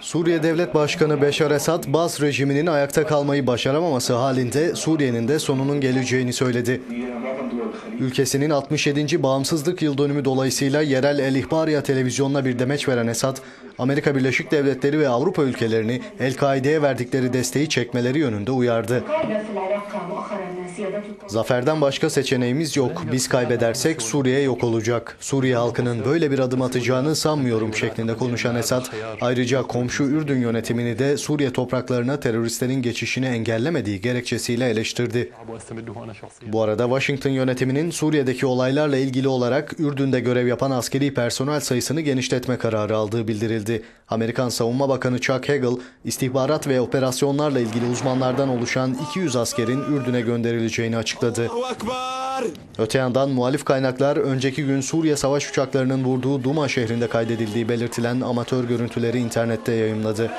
Suriye Devlet Başkanı Beşar Esad, Bas rejiminin ayakta kalmayı başaramaması halinde Suriye'nin de sonunun geleceğini söyledi. Ülkesinin 67. bağımsızlık yıl dönümü dolayısıyla yerel El İhbariya televizyonuna bir demeç veren Esad, Amerika Birleşik Devletleri ve Avrupa ülkelerini El-Kaide'ye verdikleri desteği çekmeleri yönünde uyardı. Zaferden başka seçeneğimiz yok. Biz kaybedersek Suriye yok olacak. Suriye halkının böyle bir adım atacağını sanmıyorum şeklinde konuşan Esad, ayrıca komşu Ürdün yönetimini de Suriye topraklarına teröristlerin geçişini engellemediği gerekçesiyle eleştirdi. Bu arada Washington yönetimi yönetiminin Suriye'deki olaylarla ilgili olarak Ürdün'de görev yapan askeri personel sayısını genişletme kararı aldığı bildirildi. Amerikan Savunma Bakanı Chuck Hagel, istihbarat ve operasyonlarla ilgili uzmanlardan oluşan 200 askerin Ürdün'e gönderileceğini açıkladı. Öte yandan muhalif kaynaklar önceki gün Suriye savaş uçaklarının vurduğu Duma şehrinde kaydedildiği belirtilen amatör görüntüleri internette yayımladı.